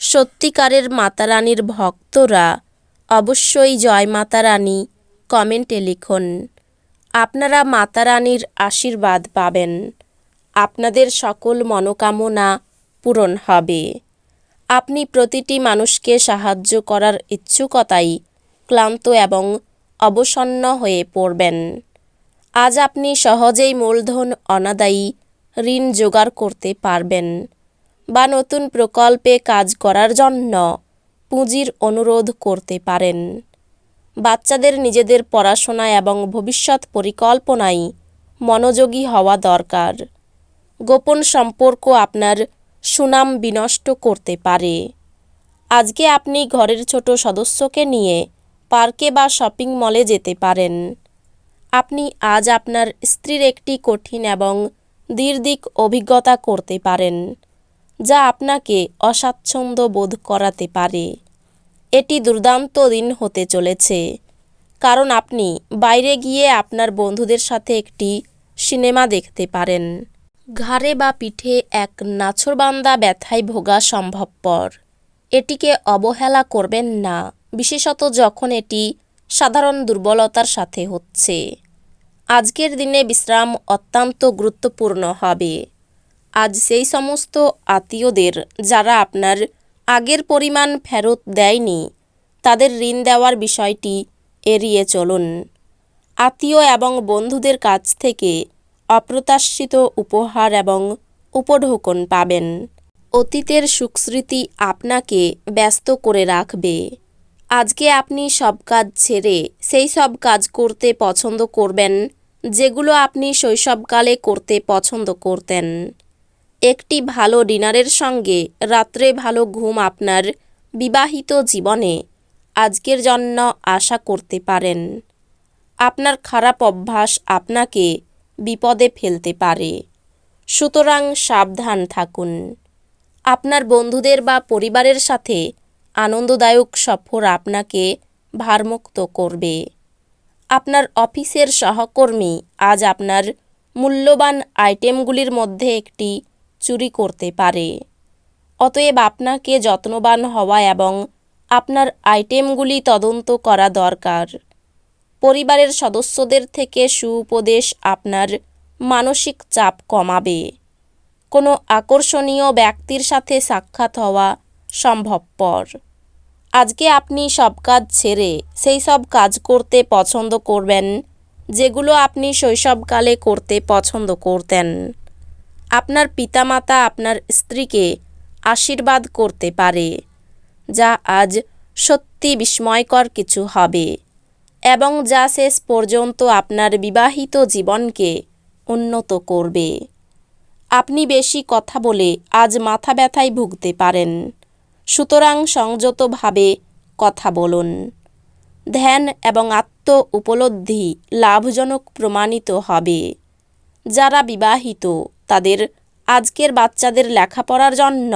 সত্যিকারের মাতারানীর ভক্তরা অবশ্যই জয় মাতারানী কমেন্টে লিখুন। আপনারা মাতারানীর আশীর্বাদ পাবেন। আপনাদের সকল মনোকামনা পূরণ হবে। আপনি প্রতিটি মানুষকে সাহায্য করার ইচ্ছুকতাই ক্লান্ত এবং অবসন্ন হয়ে পড়বেন। আজ আপনি সহজেই মূলধন অনাদায়ী ঋণ জোগাড় করতে পারবেন। বা নতুন প্রকল্পে কাজ করার জন্য পুঁজির অনুরোধ করতে পারেন। বাচ্চাদের নিজেদের পড়াশোনা এবং ভবিষ্যৎ পরিকল্পনায় মনোযোগী হওয়া দরকার। গোপন সম্পর্ক আপনার সুনাম বিনষ্ট করতে পারে। আজকে আপনি ঘরের ছোট সদস্যকে নিয়ে পার্কে বা শপিং মলে যেতে পারেন। আপনি আজ আপনার স্ত্রীর একটি কঠিন এবং দীর্ঘিক অভিজ্ঞতা করতে পারেন। যা আপনাকে অস্বাচ্ছন্দ্য বোধ করাতে পারে। এটি দুর্দান্ত দিন হতে চলেছে। কারণ আপনি বাইরে গিয়ে আপনার বন্ধুদের সাথে একটি সিনেমা দেখতে পারেন। ঘাড়ে বা পিঠে এক নাছরবান্দা ব্যথায় ভোগা সম্ভবপর। এটিকে অবহেলা করবেন না, বিশেষত যখন এটি সাধারণ দুর্বলতার সাথে হচ্ছে। আজকের দিনে বিশ্রাম অত্যন্ত গুরুত্বপূর্ণ হবে। আজ সেই সমস্ত আত্মীয়দের যারা আপনার আগের পরিমাণ ফেরত দেয়নি, তাদের ঋণ দেওয়ার বিষয়টি এড়িয়ে চলুন। আত্মীয় এবং বন্ধুদের কাছ থেকে অপ্রত্যাশিত উপহার এবং উপঢৌকন পাবেন। অতীতের সুখস্মৃতি আপনাকে ব্যস্ত করে রাখবে। আজকে আপনি সব কাজ ছেড়ে সেই সব কাজ করতে পছন্দ করবেন, যেগুলো আপনি শৈশবকালে করতে পছন্দ করতেন। একটি ভালো ডিনারের সঙ্গে রাত্রে ভালো ঘুম আপনার বিবাহিত জীবনে আজকের জন্য আশা করতে পারেন। আপনার খারাপ অভ্যাস আপনাকে বিপদে ফেলতে পারে। সুতরাং সাবধান থাকুন। আপনার বন্ধুদের বা পরিবারের সাথে আনন্দদায়ক সফর আপনাকে ভারমুক্ত করবে। আপনার অফিসের সহকর্মী আজ আপনার মূল্যবান আইটেমগুলির মধ্যে একটি চুরি করতে পারে। অতএব আপনাকে যত্নবান হওয়া এবং আপনার আইটেমগুলি তদন্ত করা দরকার। পরিবারের সদস্যদের থেকে সুউপদেশ আপনার মানসিক চাপ কমাবে। কোনো আকর্ষণীয় ব্যক্তির সাথে সাক্ষাৎ হওয়া সম্ভবপর। আজকে আপনি সব কাজ ছেড়ে সেই সব কাজ করতে পছন্দ করবেন, যেগুলো আপনি শৈশবকালে করতে পছন্দ করতেন। আপনার পিতামাতা আপনার স্ত্রীকে আশীর্বাদ করতে পারে, যা আজ সত্যি বিস্ময়কর কিছু হবে এবং যা শেষ পর্যন্ত আপনার বিবাহিত জীবনকে উন্নত করবে। আপনি বেশি কথা বলে আজ মাথা ব্যথায় ভুগতে পারেন। সুতরাং সংযতভাবে কথা বলুন। ধ্যান এবং আত্ম উপলব্ধি লাভজনক প্রমাণিত হবে। যারা বিবাহিত তাদের আজকের বাচ্চাদের লেখাপড়ার জন্য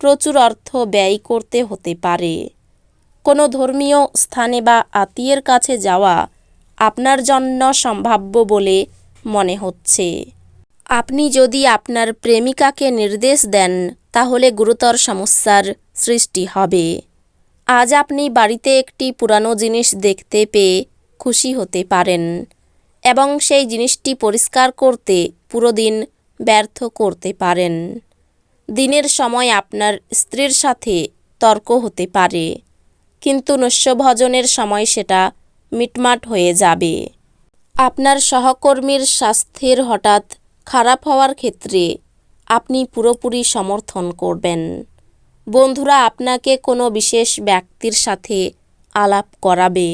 প্রচুর অর্থ ব্যয় করতে হতে পারে। কোনো ধর্মীয় স্থানে বা আত্মীয়ের কাছে যাওয়া আপনার জন্য সম্ভাব্য বলে মনে হচ্ছে। আপনি যদি আপনার প্রেমিকাকে নির্দেশ দেন, তাহলে গুরুতর সমস্যার সৃষ্টি হবে। আজ আপনি বাড়িতে একটি পুরানো জিনিস দেখতে পেয়ে খুশি হতে পারেন এবং সেই জিনিসটি পরিষ্কার করতে পুরো দিন ব্যর্থ করতে পারেন। দিনের সময় আপনার স্ত্রীর সাথে তর্ক হতে পারে, কিন্তু নস্যভজনের সময় সেটা মিটমাট হয়ে যাবে। আপনার সহকর্মীর স্বাস্থ্যের হঠাৎ খারাপ হওয়ার ক্ষেত্রে আপনি পুরোপুরি সমর্থন করবেন। বন্ধুরা আপনাকে কোনো বিশেষ ব্যক্তির সাথে আলাপ করাবে,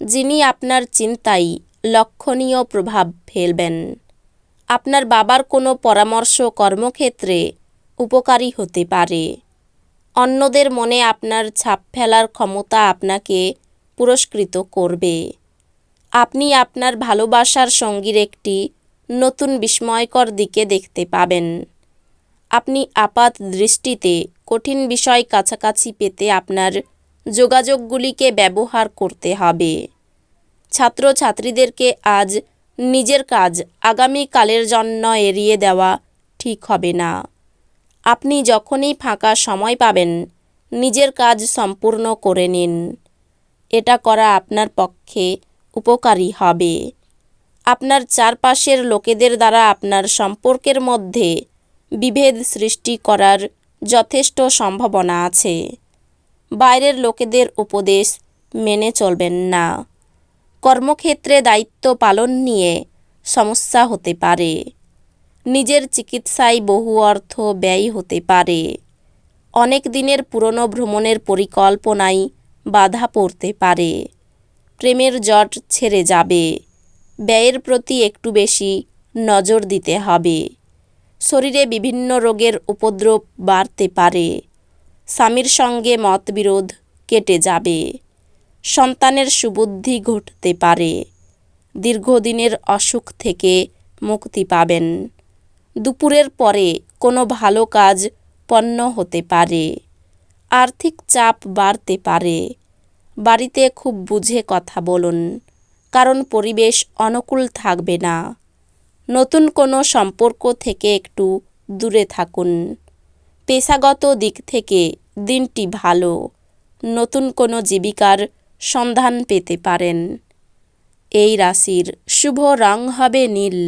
যিনি আপনার চিন্তায় লক্ষণীয় প্রভাব ফেলবেন। আপনার বাবার কোনো পরামর্শ কর্মক্ষেত্রে উপকারী হতে পারে। অন্যদের মনে আপনার ছাপ ফেলার ক্ষমতা আপনাকে পুরস্কৃত করবে। আপনি আপনার ভালোবাসার সঙ্গীর একটি নতুন বিস্ময়কর দিকে দেখতে পাবেন। আপনি আপাত দৃষ্টিতে কঠিন বিষয় কাছাকাছি পেতে আপনার যোগাযোগগুলিকে ব্যবহার করতে হবে। ছাত্রছাত্রীদেরকে আজ নিজের কাজ আগামীকালের জন্য এড়িয়ে দেওয়া ঠিক হবে না। আপনি যখনই ফাঁকা সময় পাবেন, নিজের কাজ সম্পূর্ণ করে নিন। এটা করা আপনার পক্ষে উপকারী হবে। আপনার চারপাশের লোকেদের দ্বারা আপনার সম্পর্কের মধ্যে বিভেদ সৃষ্টি করার যথেষ্ট সম্ভাবনা আছে। বাইরের লোকেদের উপদেশ মেনে চলবেন না। কর্মক্ষেত্রে দায়িত্ব পালন নিয়ে সমস্যা হতে পারে। নিজের চিকিৎসায় বহু অর্থ ব্যয় হতে পারে। অনেক দিনের পুরনো ভ্রমণের পরিকল্পনায় বাধা পড়তে পারে। প্রেমের জট ছেড়ে যাবে। ব্যয়ের প্রতি একটু বেশি নজর দিতে হবে। শরীরে বিভিন্ন রোগের উপদ্রব বাড়তে পারে। স্বামীর সঙ্গে মতবিরোধ কেটে যাবে। সন্তানের সুবুদ্ধি ঘটতে পারে। দীর্ঘদিনের অসুখ থেকে মুক্তি পাবেন। দুপুরের পরে কোনো ভালো কাজ পণ্য হতে পারে। আর্থিক চাপ বাড়তে পারে। বাড়িতে খুব বুঝে কথা বলুন, কারণ পরিবেশ অনুকূল থাকবে না। নতুন কোনো সম্পর্ক থেকে একটু দূরে থাকুন। পেশাগত দিক থেকে দিনটি ভালো। নতুন কোনো জীবিকার সন্ধান পেতে পারেন। এই রাশির শুভ রং হবে নীল,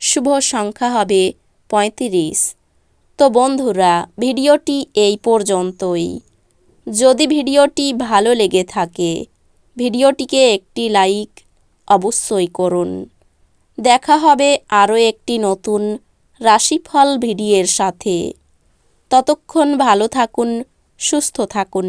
শুভ সংখ্যা হবে পঁয়ত্রিশ। তো বন্ধুরা, ভিডিওটি এই পর্যন্তই। যদি ভিডিওটি ভালো লেগে থাকে, ভিডিওটিকে একটি লাইক অবশ্যই করুন। দেখা হবে আরও একটি নতুন রাশিফল ভিডিওর সাথে। ততক্ষণ ভালো থাকুন, সুস্থ থাকুন।